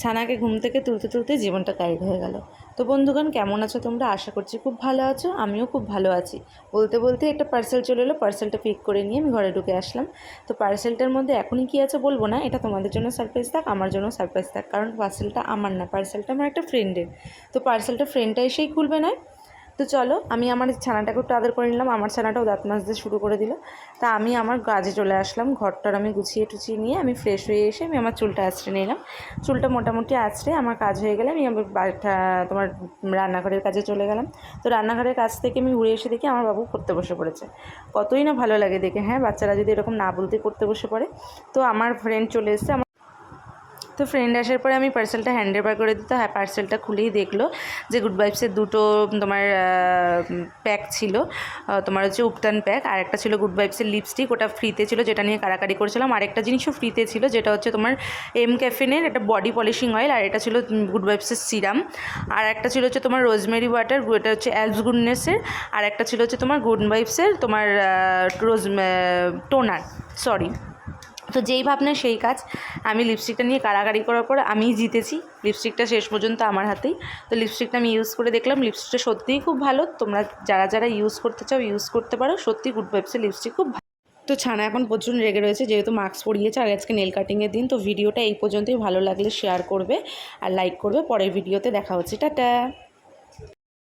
ছানাকে ঘুম থেকে তুলতে তুলতে জীবনটা গাইড হয়ে গেল। তো বন্ধুগণ, কেমন আছো তোমরা? আশা করছি খুব ভালো আছো, আমিও খুব ভালো আছি। বলতে বলতে একটা পার্সেল চলে এলো পার্সেলটা পিক করে নিয়ে আমি ঘরে ঢুকে আসলাম। তো পার্সেলটার মধ্যে এখনই কী আছে বলব না, এটা তোমাদের জন্য সারপ্রাইজ থাক, আমার জন্য সারপ্রাইজ থাক, কারণ পার্সেলটা আমার না পার্সেলটা আমার একটা ফ্রেন্ডের তো পার্সেলটা ফ্রেন্ডটা এসেই খুলবে না। তো চলো, আমি আমার ছানাটাকে একটু আদর করে নিলাম, আমার ছানাটাও দাঁত মাজতে শুরু করে দিল। তা আমি আমার কাজে চলে আসলাম, ঘরটার আমি গুছিয়ে টুছিয়ে নিয়ে আমি ফ্রেশ হয়ে এসে আমি আমার চুলটা আঁচড়ে নিলাম। চুলটা মোটামুটি আঁচড়ে আমার কাজ হয়ে গেলে আমি আবার বাড়িটা, তোমার রান্নাঘরের কাজে চলে গেলাম। তো রান্নাঘরের কাজ থেকে আমি উড়ে এসে দেখি আমার বাবু পড়তে বসে পড়েছে। কতই না ভালো লাগে দেখে হ্যাঁ? বাচ্চারা যদি এরকম না বলতে পড়তে বসে পড়ে। তো আমার ফ্রেন্ড চলে এসেছে আমার তো ফ্রেন্ড আসার পরে আমি পার্সেলটা হ্যান্ড ওভার করে দিতে হ্যাঁ পার্সেলটা খুলেই দেখল যে গুড ভাইবসের দুটো তোমার প্যাক ছিল। তোমার হচ্ছে উপটান প্যাক আর একটা ছিল গুড ভাইবসের লিপস্টিক ওটা ফ্রিতে ছিল, যেটা নিয়ে কারাকারি করেছিলাম। আর একটা জিনিসও ফ্রিতে ছিল, যেটা হচ্ছে তোমার এম ক্যাফেনের একটা বডি পলিশিং অয়েল আর এটা ছিল গুড ভাইবসের সিরাম আর একটা ছিল হচ্ছে তোমার রোজমেরি ওয়াটার এটা হচ্ছে অ্যালস গুডনেসের আর একটা ছিল হচ্ছে তোমার গুড ভাইবসের তোমার রোজ টোনার সরি তো যেই ভাবনা, সেই কাজ। আমি লিপস্টিকটা নিয়ে কারাকারি করার পর আমিই জিতেছি। লিপস্টিকটা শেষ পর্যন্ত আমার হাতেই। তো লিপস্টিকটা আমি ইউজ করে দেখলাম লিপস্টিকটা সত্যিই খুব ভালো। তোমরা যারা যারা ইউজ করতে চাও ইউজ করতে পারো। সত্যি গুড ভাইবসের লিপস্টিক খুব ভালো তো ছানা এখন প্রচুর রেগে রয়েছে, যেহেতু মাস্ক পরিয়েছে। আর আজকে নেল কাটিংয়ের দিন, তো ভিডিওটা এই পর্যন্তই। ভালো লাগলে শেয়ার করবে আর লাইক করবে। পরের ভিডিওতে দেখা হচ্ছে। টাটা!